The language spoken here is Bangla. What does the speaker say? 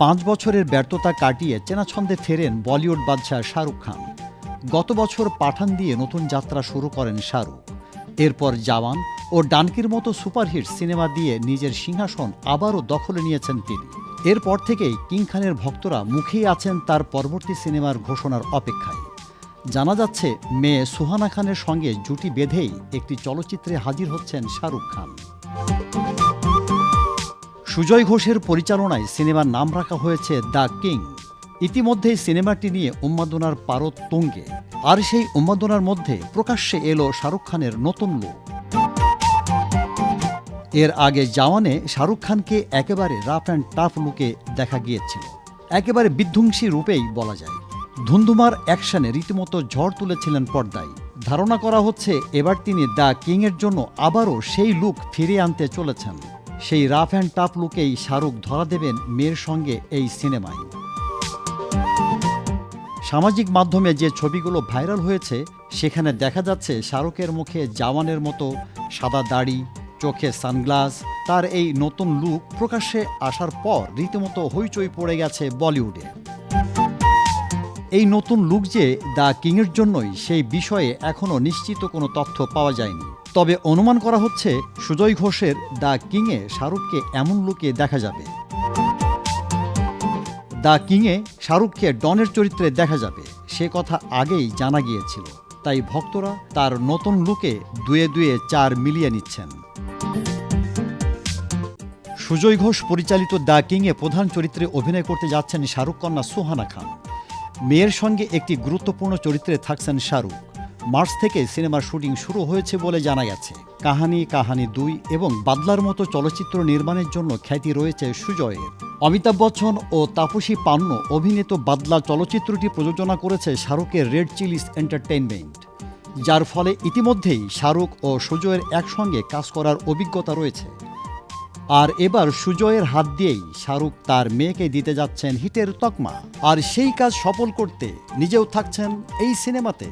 পাঁচ বছরের ব্যর্থতা কাটিয়ে চেনা ছন্দে ফেরেন বলিউড বাদশাহ শাহরুখ খান। গত বছর পাঠান দিয়ে নতুন যাত্রা শুরু করেন শাহরুখ। এরপর জওয়ান ও ডানকির মতো সুপারহিট সিনেমা দিয়ে নিজের সিংহাসন আবারও দখলে নিয়েছেন তিনি। এরপর থেকেই কিং খানের ভক্তরা মুখেই আছেন তার পরবর্তী সিনেমার ঘোষণার অপেক্ষায়। জানা যাচ্ছে, মেয়ে সুহানা খানের সঙ্গে জুটি বেঁধেই একটি চলচ্চিত্রে হাজির হচ্ছেন শাহরুখ খান। সুজয় ঘোষের পরিচালনায় সিনেমার নাম রাখা হয়েছে দ্য কিং। ইতিমধ্যেই সিনেমাটি নিয়ে উন্মাদনার পারদ তুঙ্গে। আর সেই উন্মাদনার মধ্যে প্রকাশ্যে এলো শাহরুখ খানের নতুন লুক। এর আগে জওয়ানে শাহরুখ খানকে একেবারে রাফ অ্যান্ড টাফ লুকে দেখা গিয়েছিল। একেবারে বিধ্বংসী রূপেই বলা যায়। ধুন্ধুমার অ্যাকশনে রীতিমতো ঝড় তুলেছিলেন পর্দায়। ধারণা করা হচ্ছে এবার তিনি দ্য কিংয়ের জন্য আবারও সেই লুক ফিরিয়ে আনতে চলেছেন। সেই রাফ অ্যান্ড টাফ লুকেই শাহরুখ ধরা দেবেন মেয়ের সঙ্গে এই সিনেমায়। সামাজিক মাধ্যমে যে ছবিগুলো ভাইরাল হয়েছে, সেখানে দেখা যাচ্ছে শাহরুখের মুখে জাওয়ানের মতো সাদা দাড়ি, চোখে সানগ্লাস, তার এই নতুন লুক প্রকাশ্যে আসার পর রীতিমতো হইচই পড়ে গেছে বলিউডে। এই নতুন লুক যে দ্য কিংয়ের জন্যই, সেই বিষয়ে এখনও নিশ্চিত কোনো তথ্য পাওয়া যায়নি। তবে অনুমান করা হচ্ছে সুজয় ঘোষের দ্য কিংয়ে শাহরুখকে এমন লুকে দেখা যাবে। দ্য কিংয়ে শাহরুখকে ডনের চরিত্রে দেখা যাবে, সে কথা আগেই জানা গিয়েছিল। তাই ভক্তরা তার নতুন লুকে দুয়ে দুয়ে চার মিলিয়ে নিচ্ছেন। সুজয় ঘোষ পরিচালিত দ্য কিংয়ে প্রধান চরিত্রে অভিনয় করতে যাচ্ছেন শাহরুখ কন্যা সুহানা খান। মেয়ের সঙ্গে একটি গুরুত্বপূর্ণ চরিত্রে থাকছেন শাহরুখ। মার্চ থেকে সিনেমার শুটিং শুরু হয়েছে বলে জানা গেছে। কাহানি কাহানি দুই এবং বাদলার মতো চলচ্চিত্র নির্মাণের জন্য খ্যাতি রয়েছে সুজয়ের। অমিতাভ বচ্চন ও তাপসী পান্ন অভিনীত বাদলা চলচ্চিত্রটি প্রযোজনা করেছে শাহরুখের রেড চিলিস এন্টারটেইনমেন্ট যার ফলে ইতিমধ্যেই শাহরুখ ও সুজয়ের একসঙ্গে কাজ করার অভিজ্ঞতা রয়েছে। আর এবার সুজয়ের হাত দিয়েই শাহরুখ তার মেয়েকে দিতে যাচ্ছেন হিটের তকমা। আর সেই কাজ সফল করতে নিজেও থাকছেন এই সিনেমাতে।